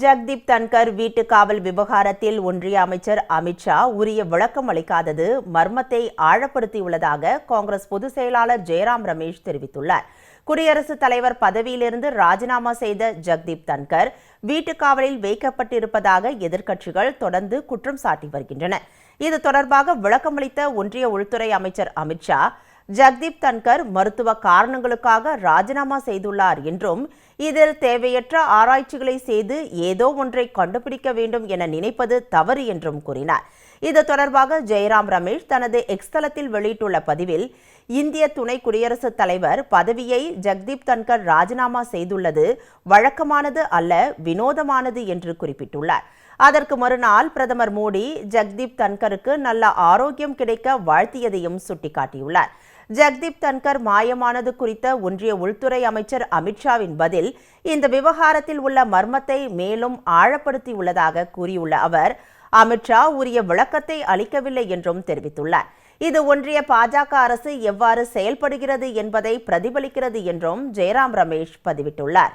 ஜக்தீப் தன்கர் வீட்டு காவல் விவகாரத்தில் ஒன்றிய அமைச்சர் அமித்ஷா உரிய விளக்கம் அளிக்காதது மர்மத்தை ஆழப்படுத்தியுள்ளதாக காங்கிரஸ் பொதுச் செயலாளர் ஜெயராம் ரமேஷ் தெரிவித்துள்ளார். குடியரசுத் தலைவர் பதவியிலிருந்து ராஜினாமா செய்த ஜக்தீப் தன்கர் வீட்டு காவலில் வைக்கப்பட்டிருப்பதாக எதிர்க்கட்சிகள் தொடர்ந்து குற்றம் சாட்டி வருகின்றன. இது தொடர்பாக விளக்கமளித்த ஒன்றிய உள்துறை அமைச்சர் அமித்ஷா ஜக்தீப் தன்கர் மருத்துவ காரணங்களுக்காக ராஜினாமா செய்துள்ளார் என்றும் இதில் தேவையற்ற ஆராய்ச்சிகளை செய்து ஏதோ ஒன்றை கண்டுபிடிக்க வேண்டும் என நினைப்பது தவறு என்றும் கூறினார். இது தொடர்பாக ஜெயராம் ரமேஷ் தனது எக்ஸ்தலத்தில் வெளியிட்டுள்ள பதிவில் இந்திய துணை குடியரசுத் தலைவர் பதவியை ஜக்தீப் தன்கர் ராஜினாமா செய்துள்ளது வழக்கமானது அல்ல வினோதமானது என்று குறிப்பிட்டுள்ளார். அதற்கு மறுநாள் பிரதமர் மோடி ஜக்தீப் தன்கருக்கு நல்ல ஆரோக்கியம் கிடைக்க வாழ்த்தியதையும் சுட்டிக்காட்டியுள்ளார். ஜெக்தீப் தன்கர் மாயமானது குறித்த ஒன்றிய உள்துறை அமைச்சர் அமித்ஷாவின் பதில் இந்த விவகாரத்தில் உள்ள மர்மத்தை மேலும் ஆழப்படுத்தியுள்ளதாக கூறியுள்ள அவர் அமித்ஷா உரிய விளக்கத்தை அளிக்கவில்லை என்றும் தெரிவித்துள்ளார். இது ஒன்றிய பாஜக அரசு எவ்வாறு செயல்படுகிறது என்பதை பிரதிபலிக்கிறது என்றும் ஜெயராம் ரமேஷ் பதிவிட்டுள்ளார்.